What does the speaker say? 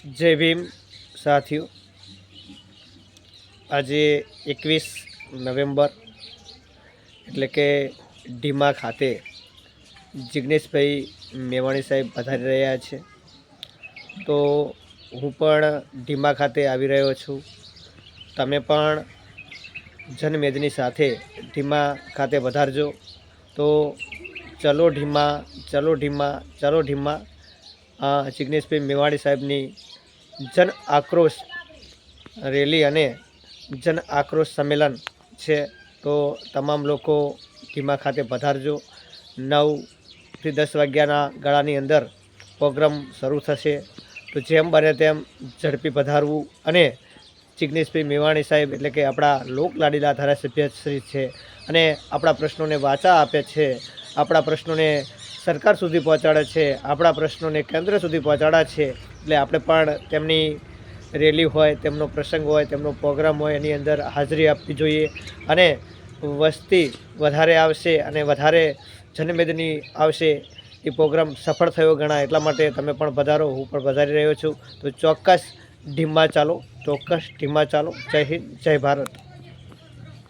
જય ભીમ, સાથીઓ. આજે એકવીસ નવેમ્બર, એટલે કે ઢીમા ખાતે જિગ્નેશભાઈ મેવાણી સાહેબ પધારી રહ્યા છે. તો હું પણ ઢીમા ખાતે આવી રહ્યો છું. તમે પણ જનમેદની સાથે ઢીમા ખાતે વધારજો તો ચલો ઢીમા ચલો ઢીમા ચલો ઢીમા આ જિગ્નેશભાઈ મેવાડી સાહેબની જન આક્રોશ રેલી અને જન આક્રોશ સંમેલન છે. તો તમામ લોકો ધીમા ખાતે પધારજો. નવથી દસ વાગ્યાના ગાળાની અંદર પ્રોગ્રામ શરૂ થશે. તો જેમ બને તેમ ઝડપી પધારવું અને જિગ્નેશભાઈ મેવાણી સાહેબ એટલે કે આપણા લોકલાડીલા ધારાસભ્ય શ્રી છે અને આપણા પ્રશ્નોને વાચા આપે છે. આપણા પ્રશ્નોને સરકાર સુધી પહોંચાડે છે, આપણા પ્રશ્નોને કેન્દ્ર સુધી પહોંચાડે છે, એટલે આપણે પણ તેમની રેલી હોય, તેમનો પ્રસંગ હોય, તેમનો પ્રોગ્રામ હોય, એની અંદર હાજરી આપવી જોઈએ અને વસ્તી વધારે આવશે અને વધારે જનમેદની આવશે, એ પ્રોગ્રામ સફળ થયો ગણાય, એટલા માટે તમે પણ વધારો હું પણ વધારી રહ્યો છું. તો ચોક્કસ ઢીમા ચાલો, ચોક્કસ ઢીમા ચાલો. જય હિન્દ, જય ભારત.